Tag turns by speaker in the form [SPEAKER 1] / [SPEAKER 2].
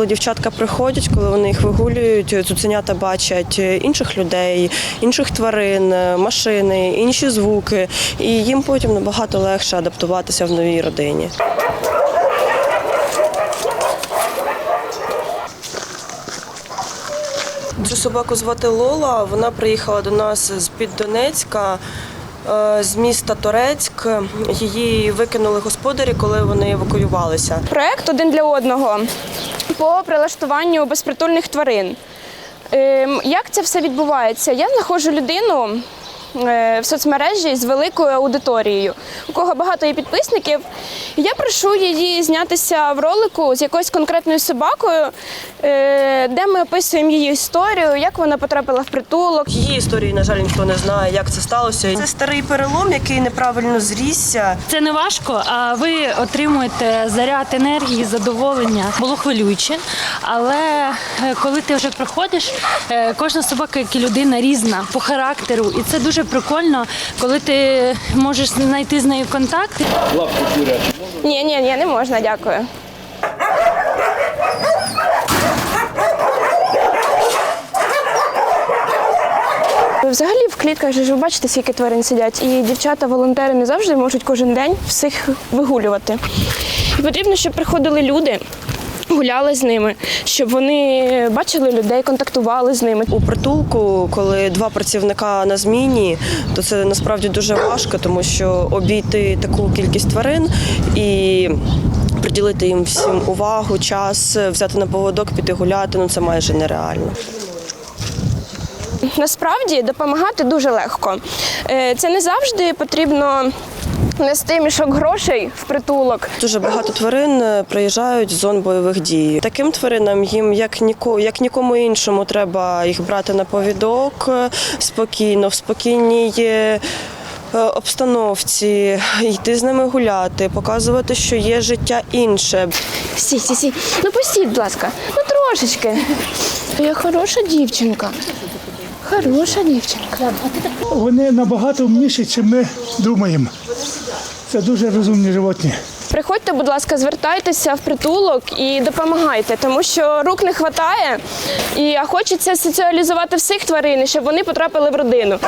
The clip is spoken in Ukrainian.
[SPEAKER 1] Коли дівчатка приходять, коли вони їх вигулюють, цуценята бачать інших людей, інших тварин, машини, інші звуки, і їм потім набагато легше адаптуватися в новій родині. Цю собаку звати Лола. Вона приїхала до нас з під Донецька. е, З міста Торецьк її викинули господарі, коли вони евакуювалися.
[SPEAKER 2] Проект один для одного по прилаштуванню безпритульних тварин. Ем, Як це все відбувається? Я знаходжу людину в соцмережі з великою аудиторією, у кого багато є підписників. Я прошу її знятися в ролику з якоюсь конкретною собакою, е, де ми описуємо її історію, як вона потрапила в притулок,
[SPEAKER 1] Її історії, на жаль, ніхто не знає, як це сталося. Це старий перелом, який неправильно зрісся.
[SPEAKER 3] Це не важко, а ви отримуєте заряд енергії, задоволення. Було хвилююче, але е, коли ти вже проходиш, е, кожна собака, як і людина, різна по характеру, і це дуже прикольно, коли ти можеш знайти з нею контакт.
[SPEAKER 2] Ні, ні, ні, не можна, дякую. Взагалі в клітках же ж ви бачите, скільки тварин сидять, і дівчата-волонтери не завжди можуть кожен день всіх вигулювати. І потрібно, щоб приходили люди. Гуляли з ними, щоб вони бачили людей, контактували з ними.
[SPEAKER 1] У притулку, коли два працівника на зміні, то це насправді дуже важко, тому що обійти таку кількість тварин і приділити їм всім увагу, час, взяти на поводок, піти гуляти ну це майже нереально.
[SPEAKER 2] Насправді допомагати дуже легко. Е, Це не завжди потрібно нести мішок грошей в притулок.
[SPEAKER 1] Дуже багато тварин е, приїжджають з зон бойових дій. Таким тваринам їм як ніко, як нікому іншому треба їх брати на повідок е, спокійно, в спокійній. е, Обстановці йти з ними гуляти, показувати, що є життя інше.
[SPEAKER 2] Сі, сі, сі. Ну пустіть, будь ласка, ну трошечки. Я хороша дівчинка. Хороша дівчинка.
[SPEAKER 4] Вони набагато вмніші, ніж ми думаємо. Це дуже розумні животні.
[SPEAKER 2] Приходьте, будь ласка, звертайтеся в притулок і допомагайте, тому що рук не вистачає, і хочеться соціалізувати всіх тварин, щоб вони потрапили в родину.